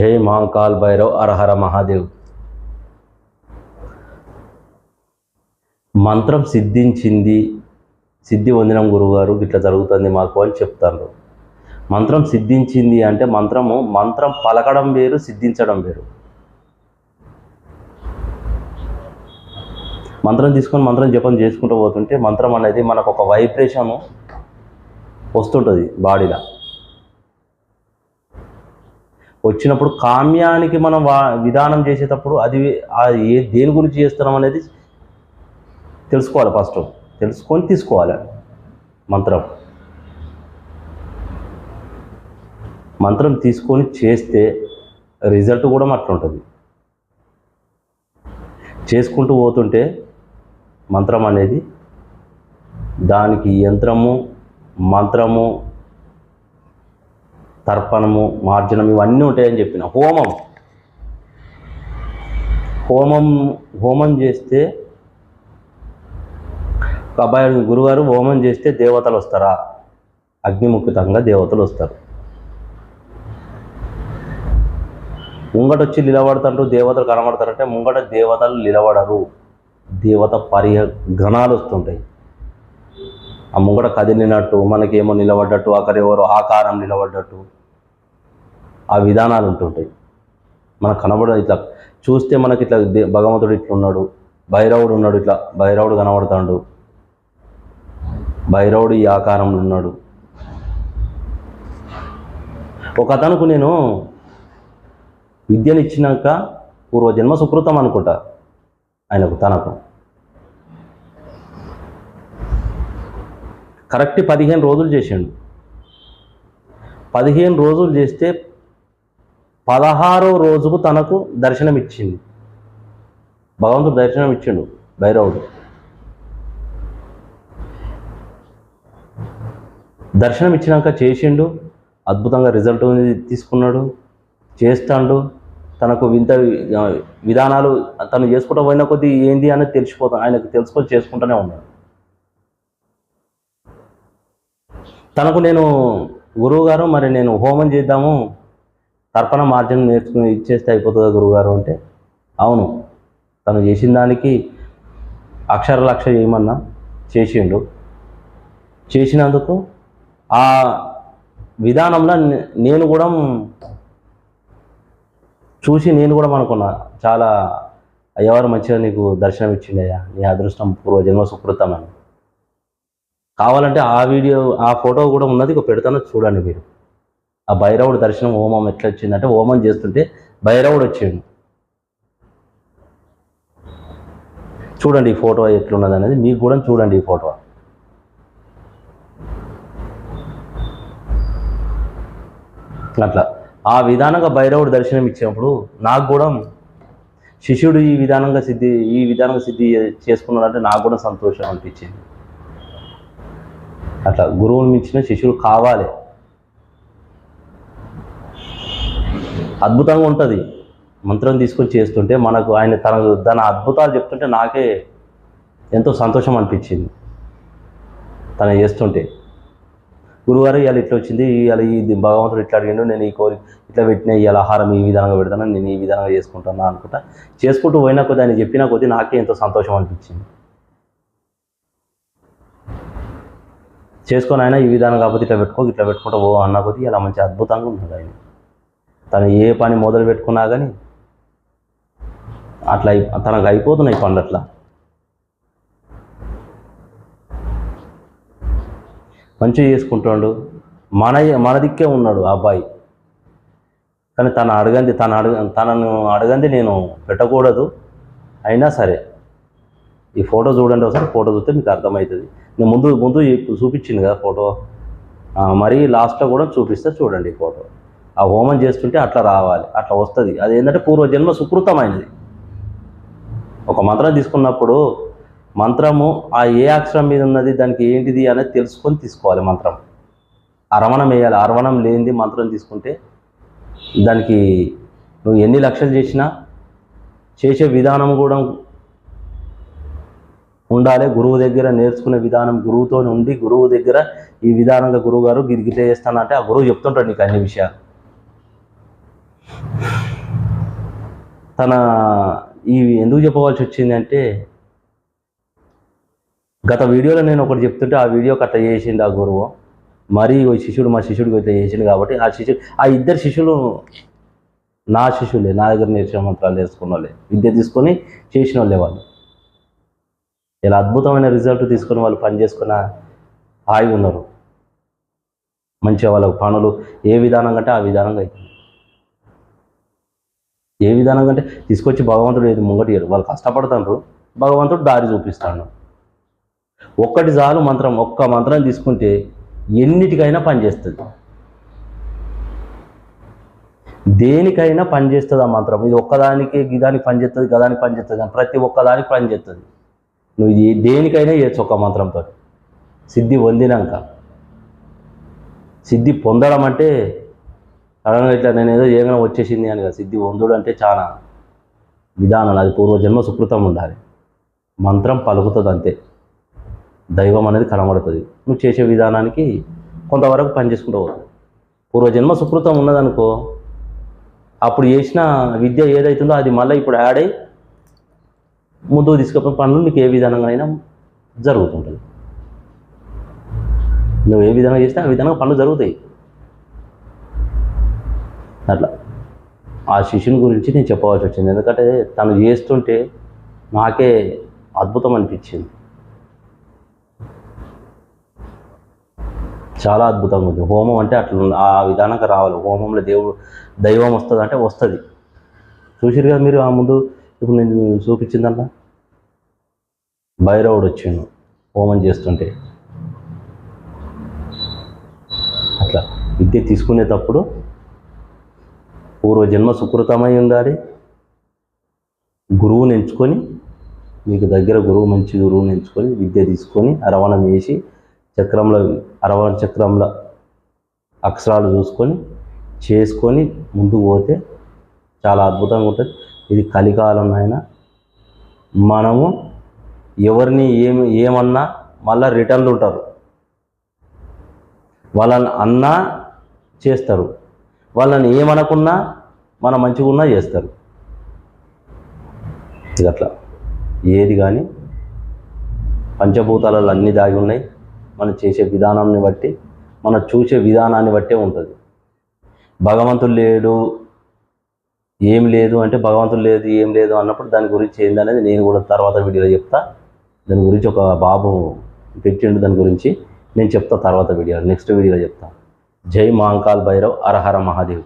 జై మహాకాల్ భైరవ్ అరహర మహాదేవ్ మంత్రం సిద్ధించింది సిద్ధి వందినం గురువుగారు ఇట్లా జరుగుతుంది మాకు అని చెప్తాను మంత్రం సిద్ధించింది అంటే మంత్రము మంత్రం పలకడం వేరు సిద్ధించడం వేరు. మంత్రం తీసుకొని మంత్రం జపం చేసుకుంటూ పోతుంటే మంత్రం అనేది మనకు ఒక వైబ్రేషను వస్తుంటుంది బాడీలో. వచ్చినప్పుడు కామ్యానికి మనం వా విధానం చేసేటప్పుడు అది అది ఏ దేని గురించి చేస్తున్నాం అనేది తెలుసుకోవాలి ఫస్ట్ తెలుసుకొని తీసుకోవాలి. మంత్రం. మంత్రం తీసుకొని చేస్తే రిజల్ట్ కూడా అట్లుంటుంది చేసుకుంటూ పోతుంటే మంత్రం అనేది దానికి యంత్రము మంత్రము తర్పణము మార్జనం ఇవన్నీ ఉంటాయని చెప్పిన. హోమం. హోమం హోమం చేస్తే ఒక అబ్బాయి గురుగారు హోమం చేస్తే దేవతలు వస్తారా? అగ్నిముఖితంగా దేవతలు వస్తారు. ముంగట వచ్చి నిలబడతారు దేవతలు కనబడతారంటే ముంగట దేవతలు నిలబడరు. దేవత పర్య గణాలు వస్తుంటాయి. ఆ ముంగడ కదిలినట్టు మనకేమో నిలబడ్డట్టు అక్కడ ఎవరో ఆకారం నిలబడ్డట్టు. ఆ విధానాలు ఉంటుంటాయి. మనకు కనబడ ఇట్లా. చూస్తే మనకి ఇట్లా దే- భగవంతుడు ఇట్లా ఉన్నాడు భైరవుడు ఉన్నాడు ఇట్లా. భైరవుడు కనబడతాడు. భైరవుడు ఈ ఆకారంలో ఉన్నాడు. ఒక అతనుకు నేను విద్యనిచ్చినాక పూర్వజన్మ సుకృతం అనుకుంటా. ఆయనకు తనకు. కరెక్ట్ పదిహేను రోజులు చేసిండు. పదిహేను రోజులు చేస్తే పదహారో రోజుకు తనకు దర్శనం ఇచ్చింది భగవంతుడు దర్శనం ఇచ్చిండు భైరవుడు. దర్శనం ఇచ్చినాక చేసిండు అద్భుతంగా రిజల్ట్ తీసుకున్నాడు చేస్తాడు తనకు వింత విధానాలు తను చేసుకుంటూ పోయిన కొద్దీ ఏంది అనేది తెలిసిపోతాం ఆయనకు తెలుసుకొని చేసుకుంటూనే ఉన్నాడు. తనకు నేను గురువు గారు మరి నేను హోమం చేద్దాము తర్పణ మార్జనం నేర్చుకుని ఇచ్చేస్తే అయిపోతుందా గురువుగారు అంటే? అవును. తను చేసిన దానికి అక్షర లక్ష చేయమన్నా చేసిండు. చేసినందుకు ఆ విధానంలో నేను కూడా చూసి నేను కూడా అనుకున్నా చాలా ఎవరు మంచిగా నీకు దర్శనం ఇచ్చిండయ్యా నీ అదృష్టం పూర్వజన్మ సుకృతం అని కావాలంటే ఆ వీడియో ఆ ఫోటో కూడా ఉన్నది ఇక పెడతాను చూడండి మీరు. ఆ భైరవుడు దర్శనం హోమం ఎట్లా వచ్చిందంటే హోమం చేస్తుంటే భైరవుడు వచ్చాడు. చూడండి ఈ ఫోటో ఎట్లున్నది అనేది మీకు కూడా చూడండి ఈ ఫోటో. అట్లా. ఆ విధానంగా భైరవుడు దర్శనం ఇచ్చినప్పుడు నాకు కూడా శిష్యుడు ఈ విధానంగా సిద్ధి ఈ విధానంగా సిద్ధి చేసుకున్నాడంటే నాకు కూడా సంతోషం అనిపించింది. అట్లా గురువుని మించిన శిష్యుడు కావాలి. అద్భుతంగా ఉంటుంది. మంత్రం తీసుకొని చేస్తుంటే మనకు ఆయన తన తన అద్భుతాలు చెప్తుంటే నాకే ఎంతో సంతోషం అనిపించింది. తను చేస్తుంటే. గురువారు ఇవాళ ఇట్లా వచ్చింది ఇవాళ ఈ భగవంతుడు ఇట్లా అడిగిండు నేను ఈ కోరి ఇట్లా పెట్టిన ఇవాళ ఆహారం ఈ విధంగా పెడతాను నేను ఈ విధంగా చేసుకుంటాను అనుకుంటా. చేసుకుంటూ పోయినా కొద్ది ఆయన చెప్పిన కొద్దీ నాకే ఎంతో సంతోషం అనిపించింది. చేసుకొని ఆయన ఈ విధానం కాకపోతే ఇట్లా పెట్టుకో ఇట్లా పెట్టుకుంటా ఓ అన్న కొద్దీ ఇలా మంచి అద్భుతంగా ఉన్నాడు ఆయన. తను ఏ పని మొదలు పెట్టుకున్నా కానీ అట్లా అయి- తనకు అయిపోతున్నాయి పనులు అట్లా. మంచిగా చేసుకుంటాడు. మన మన దిక్కే ఉన్నాడు ఆ అబ్బాయి. కానీ తను అడగంది తను అడగ తనను అడగంది నేను పెట్టకూడదు. అయినా సరే ఈ ఫోటో చూడండి ఒకసారి ఫోటో చూస్తే మీకు అర్థమవుతుంది. నేను ముందు ముందు చూపించింది కదా ఫోటో. మరీ లాస్ట్లో కూడా చూపిస్తే చూడండి ఈ ఫోటో. ఆ హోమం చేస్తుంటే అట్లా రావాలి అట్లా వస్తుంది. అది ఏంటంటే పూర్వజన్మ సుకృతమైనది. ఒక మంత్రం తీసుకున్నప్పుడు మంత్రము ఆ ఏ అక్షరం మీద ఉన్నది దానికి ఏంటిది అనేది తెలుసుకొని తీసుకోవాలి మంత్రం. అరవణం వేయాలి అరవణం లేనిది మంత్రం తీసుకుంటే దానికి నువ్వు ఎన్ని లక్షలు చేసినా చేసే విధానం కూడా ఉండాలి. గురువు దగ్గర నేర్చుకునే విధానం గురువుతో ఉండి గురువు దగ్గర ఈ విధానంగా గురువు గారు గిరిగిటే చేస్తానంటే ఆ గురువు చెప్తుంటాడు నీకు అన్ని విషయాలు. తన ఈ ఎందుకు చెప్పవలసి వచ్చిందంటే గత వీడియోలో నేను ఒకటి చెప్తుంటే ఆ వీడియో కట్ట చేసిండు ఆ గురువు. మరి ఓ శిష్యుడు మా శిష్యుడికి ఇట్లా చేసిండు కాబట్టి ఆ శిష్యుడు ఆ ఇద్దరు శిష్యులు నా శిష్యులే నా దగ్గర నేర్చిన మంత్రాలు నేర్చుకున్న వాళ్ళే విద్య తీసుకొని చేసిన వాళ్ళే వాళ్ళు. ఇలా అద్భుతమైన రిజల్ట్ తీసుకుని వాళ్ళు పని చేసుకున్న హాయిగా ఉన్నారు. మంచిగా వాళ్ళ పనులు ఏ విధానం కంటే ఆ విధానంగా అవుతుంది ఏ విధానం కంటే తీసుకొచ్చి భగవంతుడు ఏది ముంగటి వాళ్ళు కష్టపడుతున్నారు భగవంతుడు దారి చూపిస్తాడు. ఒక్కటి చాలు మంత్రం ఒక్క మంత్రం తీసుకుంటే ఎన్నిటికైనా పనిచేస్తుంది దేనికైనా పనిచేస్తుంది ఆ మంత్రం. ఇది ఒక్కదానికి గిదానికి పనిచేస్తుంది గదానికి పనిచేస్తుంది కానీ ప్రతి ఒక్కదానికి పనిచేస్తుంది నువ్వు ఇది దేనికైనా చేయొచ్చు ఒక మంత్రంతో. సిద్ధి పొందినాక సిద్ధి పొందడం అంటే సడన్గా ఇట్లా నేను ఏదో ఏమైనా వచ్చేసింది అని కదా. సిద్ధి పొందుడు అంటే చాలా విధానం. అది పూర్వజన్మ సుకృతం ఉండాలి. మంత్రం పలుకుతుంది అంతే దైవం అనేది కనబడుతుంది. నువ్వు చేసే విధానానికి కొంతవరకు పనిచేసుకుంటూ పోతుంది పూర్వజన్మ సుకృతం ఉన్నదనుకో అప్పుడు చేసిన విద్య ఏదైతుందో అది మళ్ళీ ఇప్పుడు యాడ్ అయ్యి ముందుకు తీసుకుపోయిన పనులు నీకు ఏ విధంగా అయినా జరుగుతుంటుంది. నువ్వు ఏ విధంగా చేస్తే ఆ విధంగా పనులు జరుగుతాయి. అట్లా. ఆ శిష్యుని గురించి నేను చెప్పవలసి వచ్చింది. ఎందుకంటే తను చేస్తుంటే నాకే అద్భుతం అనిపించింది. చాలా అద్భుతంగా ఉంది. హోమం అంటే అట్లా ఆ విధానంగా రావాలి. హోమంలో దేవుడు దైవం వస్తుంది అంటే వస్తుంది. చూసిరు కదా మీరు ఆ ముందు ఇప్పుడు నేను చూపించిందల్లా? భైరవుడు వచ్చిండు హోమం చేస్తుంటే. అట్లా విద్య తీసుకునేటప్పుడు పూర్వజన్మ సుకృతమై ఉండాలి. గురువుని ఎంచుకొని మీకు దగ్గర గురువు మంచి గురువుని ఎంచుకొని విద్య తీసుకొని అరవణం వేసి చక్రంలో అరవణ చక్రంలో అక్షరాలు చూసుకొని చేసుకొని ముందుకు పోతే చాలా అద్భుతంగా ఉంటుంది. ఇది కలికాలం నాయన మనము ఎవరిని ఏమి ఏమన్నా మళ్ళీ రిటర్న్లు ఉంటారు. వాళ్ళని అన్నా చేస్తారు. వాళ్ళని ఏమనకున్నా మన మంచిగా చేస్తారు. ఇది అట్లా. ఏది కానీ పంచభూతాలలో అన్నీ దాగి ఉన్నాయి. మనం చేసే విధానాన్ని బట్టి మనం చూసే విధానాన్ని బట్టే ఉంటుంది. భగవంతుడు లేడు ఏం లేదు అంటే భగవంతుడు లేదు ఏం లేదు అన్నప్పుడు దాని గురించి ఏందనేది నేను కూడా తర్వాత వీడియోలో చెప్తా. దాని గురించి ఒక బాబు పెట్టిండు దాని గురించి. నేను చెప్తా తర్వాత వీడియో నెక్స్ట్ వీడియోలో చెప్తా. జై మహాంకాల్ భైరవ్ అరహర మహాదేవ్.